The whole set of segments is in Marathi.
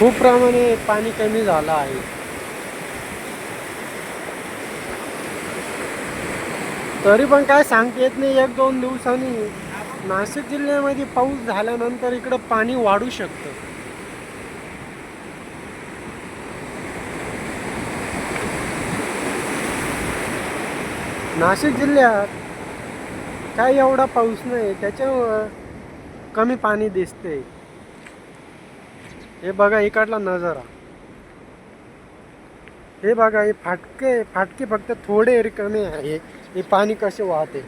खूप प्रमाणे पाणी कमी झालं आहे. तरी पण काय सांगता येत नाही एक दोन दिवसांनी नाशिक जिल्ह्यामध्ये पाऊस झाल्यानंतर इकडं पाणी वाढू शकतं. नाशिक जिल्ह्यात काय एवढा पाऊस नाही त्याच्यामुळं कमी पाणी दिसते हे बघा इकडला नजारा. हे बघा हे फाटके फाटके फक्त थोडे रिकामे आहे. हे पाणी कसे वाहते?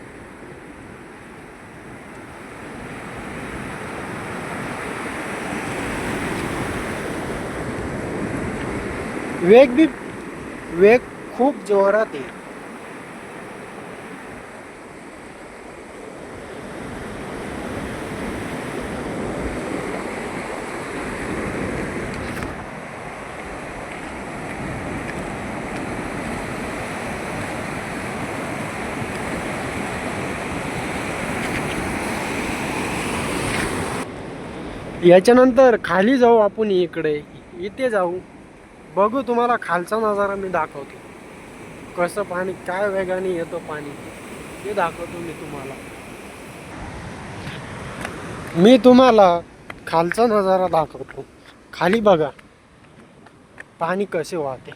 वेग बी वेग खूप जोरात आहे. याच्यानंतर खाली जाऊ आपण इकडे. इथे जाऊ. बघू तुम्हाला खालचा नजारा मी दाखवतो. कसं पाणी काय वेगाने येतं पाणी. ते दाखवतो मी तुम्हाला. मी तुम्हाला खालचा नजारा दाखवतो. खाली बघा. पाणी कसे वाहते.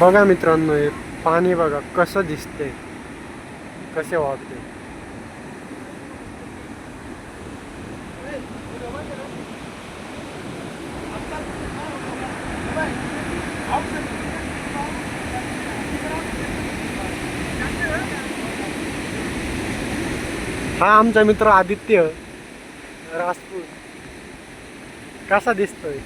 बघा मित्रांनो हे पाणी बघा कसं दिसते कसे वाहते हा आमचा मित्र आदित्य राजपूत. कसा दिसतोय?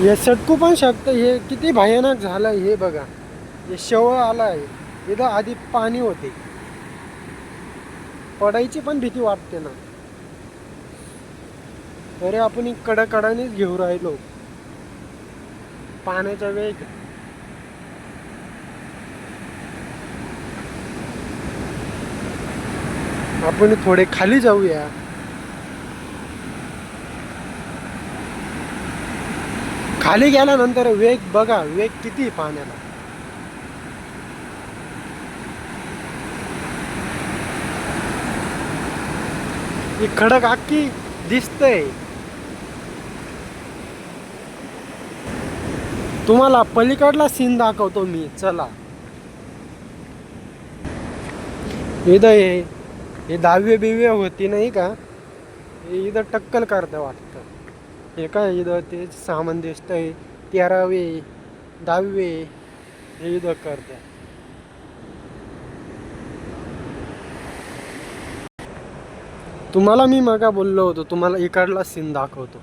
हे सटकू पण शकतं. हे किती भयानक झालं हे बघा. हे शेवळ आलं आहे इथं आधी पाणी होते. पडायची पण भीती वाटते ना. अरे आपण कडकडानेच घेऊ राहिलो. पाण्याचा वेग. आपण थोडे खाली जाऊया. खाली गेल्यानंतर वेग बघा वेग किती पाण्याला. ही खडक अख्खी दिसतंय. तुम्हाला पलीकडला सीन दाखवतो मी चला. इथं हे हे बिवे होती नाही का? हे इथं टक्कल करतं वाटतं. एका युद्ध ते सामान आहे तेरावे दहावे हे युद्ध करते तुम्हाला मी मगा बोललो होतो तुम्हाला इकडला सीन दाखवतो.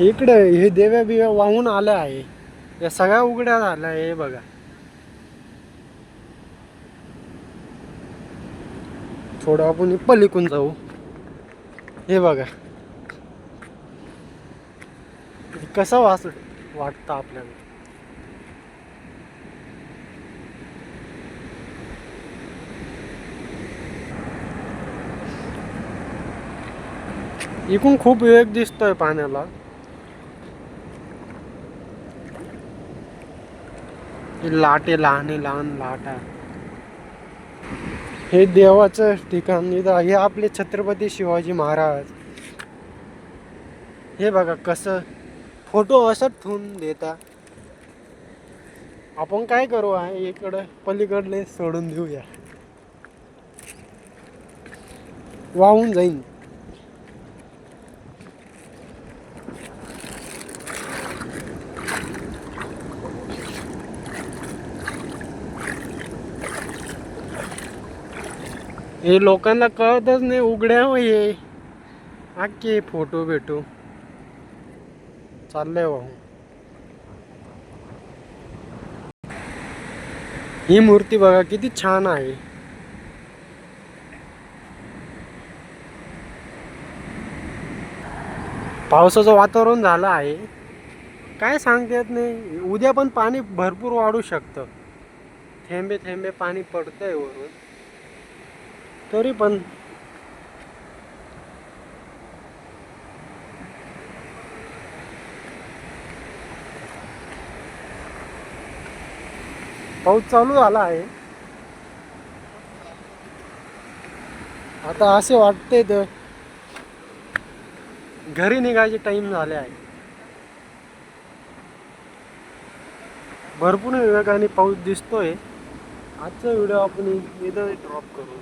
इकडे हे देव्या बिव्या वाहून आल्या आहे. या सगळ्या उघड्या झाल्या हे बघा. थोडं आपण पलिकून जाऊ. हे बघा. कसा वास वाटतं आपल्याला. इकून खूप वेग दिसतोय पाण्याला. हे लाटे लहान लहान लाटा हे देवाचं ठिकाण इथं हे आपले छत्रपती शिवाजी महाराज. हे बघा कसं फोटो असं ठेवून देता. आपण काय करू आहे इकडं पलीकडले सोडून देऊया. वाहून जाईन. हे लोकांना कळतच नाही उघड्या हो हे. आखे फोटो भेटू. चाललंय भाऊ. ही मूर्ती बघा किती छान आहे. पावसाचं वातावरण झालं आहे. काय सांगता येत नाही. उद्या पण पाणी भरपूर वाढू शकतं. थेंबे थेंबे पाणी पडतंय वरून. तरी पण पाऊस चालू झाला आहे. आता असे वाटते तर घरी निघायचे टाइम झाले आहे. भरपूर वेगाने पाऊस दिसतोय. आजचा व्हिडिओ आपण इथं ड्रॉप करू.